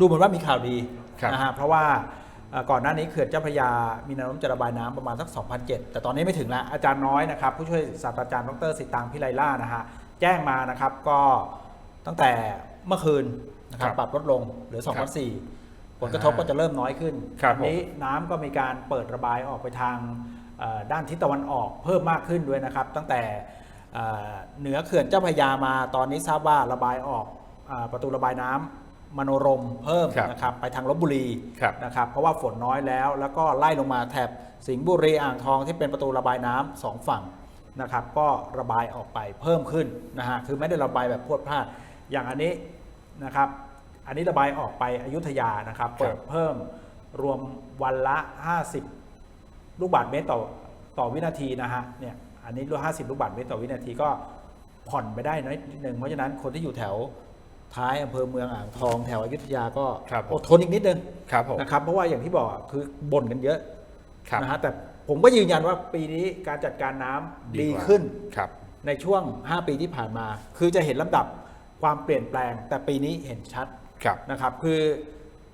ดูเหมือนว่ามีข่าวดีครับนะฮะเพราะว่าเอ่อก่อนหน้านี้เขื่อนเจ้าพระยามีแนวโน้มจะระบายน้ำประมาณสัก 2,007แต่ตอนนี้ไม่ถึงแล้วอาจารย์น้อยนะครับ ผู้ช่วยศาสตราจารย์ดรสิตางพิไลล่านะฮะแจ้งมานะครับก็ตั้งแต่เมื่อคืนนะครับครับปรับลดลงเหลือ2,004ผลกระทบอ่าก็จะเริ่มน้อยขึ้นครับอันี้น้ำก็มีการเปิดระบายออกไปทางเอ่อด้านทิศตะวันออกเพิ่มมากขึ้นด้วยนะครับ ตั้งแต่เอ่อเหนือเขื่อนเจ้าพระยามาตอนนี้ทราบว่าระบายออกอาประตูระบายน้ำ มโนรมเพิ่มครับนะครับไปทางลบบุรีครับนะครับเพราะว่าฝนน้อยแล้ว แล้วก็ไล่ลงมาแถบสิงห์บุรีอ่างทองที่เป็นประตูระบายน้ำสองฝั่งนะครับก็ระบายออกไปเพิ่มขึ้นนะฮะคือไม่ได้ระบายแบบพรวดพลาดอย่างอันนี้นะครับอันนี้ระบายออกไปอยุธยานะครับเปิดเพิ่มรวมวันละ 50 ลูกบาศก์เมตรต่อต่อวินาทีนะฮะเนี่ยอันนี้รวม50 ลูกบาศก์เมตรต่อวินาทีก็ผ่อนไปได้น้อยนิดหนึ่งเพราะฉะนั้นคนที่อยู่แถว ท้ายอำเภอเมืองอ่างทองแถวอยุธยาก็ครับผม อดทนอีกนิดนึงครับผม นะครับเพราะว่าอย่างที่บอกอะคือบ่นกันเยอะครับนะฮะแต่ผมก็ยืนยันว่าปีนี้การจัดการน้ำดีดีกว่าขึ้น ครับ ในช่วง 5 ปีที่ผ่านมา คือจะเห็นลำดับความเปลี่ยนแปลง แต่ปีนี้เห็นชัดครับ นะครับคือ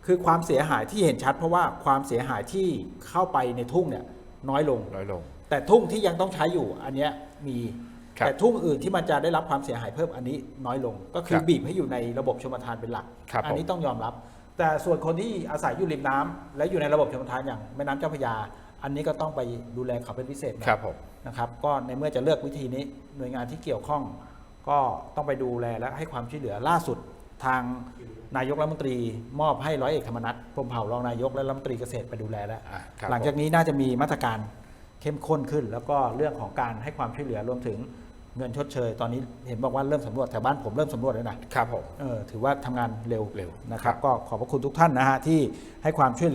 คือความเสียหายที่เห็นชัด เพราะว่าความเสียหายที่เข้าไปในทุ่งเนี่ยน้อยลง น้อยลง แต่ทุ่งที่ยังต้องใช้อยู่อันเนี้ยมีครับ แต่ทุ่งอื่นที่มันจะได้รับความเสียหายเพิ่มอันนี้น้อยลง ก็คือครับบีบให้อยู่ในระบบชมทานเป็นหลักครับอันี้ผมต้องยอมรับ แต่ส่วนคนที่อาศัยอยู่ริมน้ำและอยู่ในระบบชมทานอย่างแม่น้ำเจ้าพระยา อันนี้ก็ต้องไปดูแลเขาเป็นพิเศษหน่อยครับผมนะครับก็ในเมื่อจะเลือกวิธีนี้หน่วยงานที่เกี่ยวข้อง ก็ต้องไปดูแลและให้ความช่วยเหลือล่าสุดทางนายกรัฐมนตรีมอบให้ร้อยเอกธรรมนัฐพรหมเผ่ารองนายกและรัฐมนตรีเกษตรไปดูแลแล้วอะครับหลังจากนี้น่าจะมีมาตรการ เข้มข้นขึ้น แล้วก็เรื่องของการให้ความช่วยเหลือรวมถึงเงินชดเชย ตอนนี้เห็นบอกว่าเริ่มสำรวจแถวบ้านผมเริ่มสำรวจแล้วนะครับผมเออถือว่าทำงานเร็วเร็วนะครับ ก็ขอบพระคุณทุกท่านนะฮะที่ให้ความช่วยเหลือ